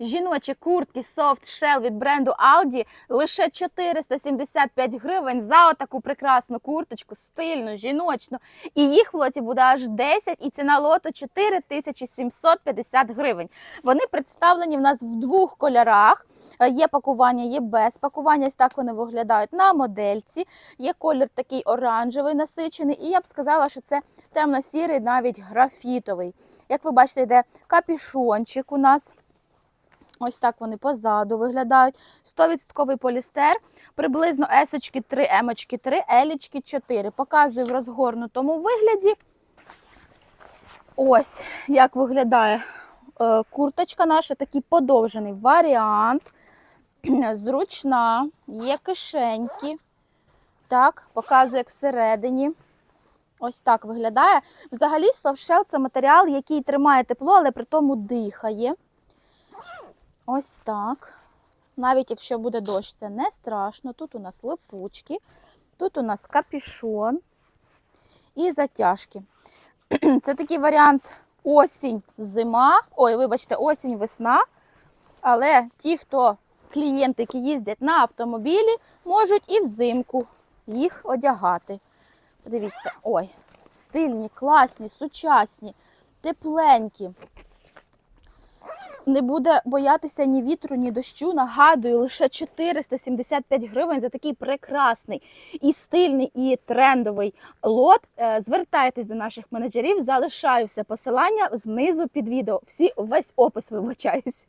Жіночі куртки Soft Shell від бренду Aldi лише 475 гривень за отаку прекрасну курточку, стильну, жіночну. І їх в лоті буде аж 10, і ціна лоту 4750 гривень. Вони представлені в нас в двох кольорах. Е, Є пакування, є без пакування. Ось так вони виглядають на модельці. Є колір такий оранжевий насичений, і я б сказала, що це темно-сірий, навіть графітовий. Як ви бачите, йде капішончик у нас. Ось так вони позаду виглядають. 100% полістер, приблизно есочки 3, емочки 3, елічки 4. Показую в розгорнутому вигляді. Ось як виглядає е, курточка наша, такий подовжений варіант. Зручна, є кишеньки. Так, показую, як всередині. Ось так виглядає. Взагалі, софтшел це матеріал, який тримає тепло, але при тому дихає. Ось так. Навіть якщо буде дощ, це не страшно. Тут у нас липучки, тут у нас капюшон і затяжки. Це такий варіант осінь, зима. Ой, вибачте, осінь, весна. Але ті, хто клієнти, які їздять на автомобілі, можуть і взимку їх одягати. Подивіться, ой, стильні, класні, сучасні, тепленькі не буде боятися ні вітру, ні дощу. Нагадую, лише 475 гривень за такий прекрасний і стильний, і трендовий лот. Е, Звертайтесь до наших менеджерів, залишаю все посилання знизу під відео. Всі весь опис вибачаюсь.